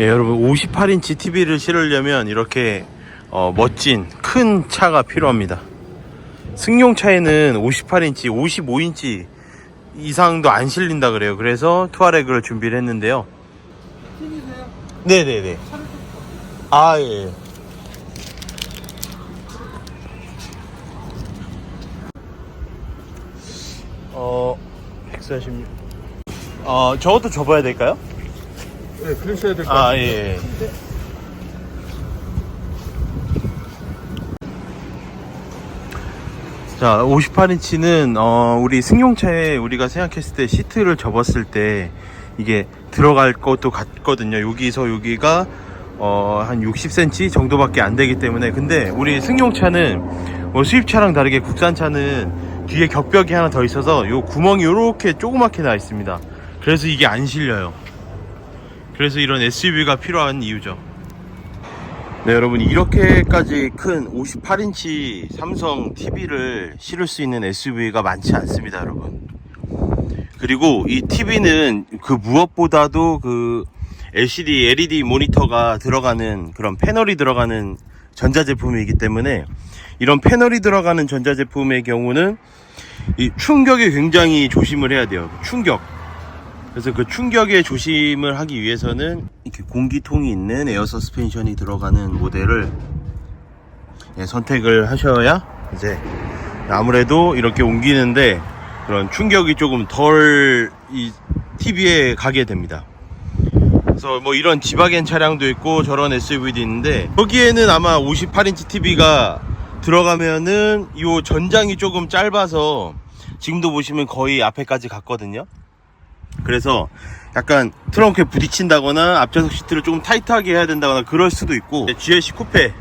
예, 여러분 58인치 TV를 실으려면 이렇게 어, 멋진 큰 차가 필요합니다. 승용차에는 58인치, 55인치 이상도 안 실린다 그래요. 그래서 투아레그를 준비를 했는데요. 네네네. 아 예. 어 146. 어 저것도 접어야 될까요? 네, 그러셔야 될것아 같아요. 예. 자, 58인치는 어, 우리 승용차에 우리가 생각했을 때 시트를 접었을 때 이게 들어갈 것도 같거든요. 여기서 여기가 어, 한 60cm 정도밖에 안 되기 때문에 근데 우리 승용차는 뭐 수입차랑 다르게 국산차는 뒤에 격벽이 하나 더 있어서 요 구멍이 요렇게 조그맣게 나 있습니다. 그래서 이게 안 실려요. 그래서 이런 SUV가 필요한 이유죠. 네, 여러분 이렇게까지 큰 58인치 삼성 TV를 실을 수 있는 SUV가 많지 않습니다, 여러분. 그리고 이 TV는 그 무엇보다도 그 LCD, LED 모니터가 들어가는 그런 패널이 들어가는 전자제품이기 때문에 이런 패널이 들어가는 전자제품의 경우는 이 충격에 굉장히 조심을 해야 돼요. 충격. 그래서 그 충격에 조심을 하기 위해서는 이렇게 공기통이 있는 에어 서스펜션이 들어가는 모델을 예, 선택을 하셔야 이제 아무래도 이렇게 옮기는데 그런 충격이 조금 덜 이 TV에 가게 됩니다. 그래서 뭐 이런 지바겐 차량도 있고 저런 SUV도 있는데 여기에는 아마 58인치 TV가 들어가면은 이 전장이 조금 짧아서 지금도 보시면 거의 앞에까지 갔거든요. 그래서 약간 트렁크에 부딪힌다거나 앞좌석 시트를 조금 타이트하게 해야 된다거나 그럴 수도 있고. GLC 쿠페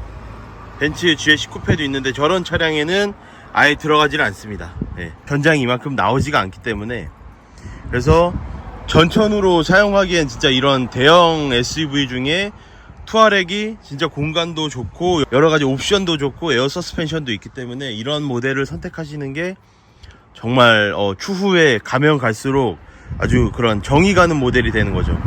벤츠의 GLC 쿠페도 있는데 저런 차량에는 아예 들어가질 않습니다. 예, 견장이 이만큼 나오지가 않기 때문에. 그래서 전천후로 사용하기엔 진짜 이런 대형 SUV 중에 투아렉이 진짜 공간도 좋고 여러 가지 옵션도 좋고 에어 서스펜션도 있기 때문에 이런 모델을 선택하시는 게 정말 어, 추후에 가면 갈수록 아주 그런 정이 가는 모델이 되는 거죠.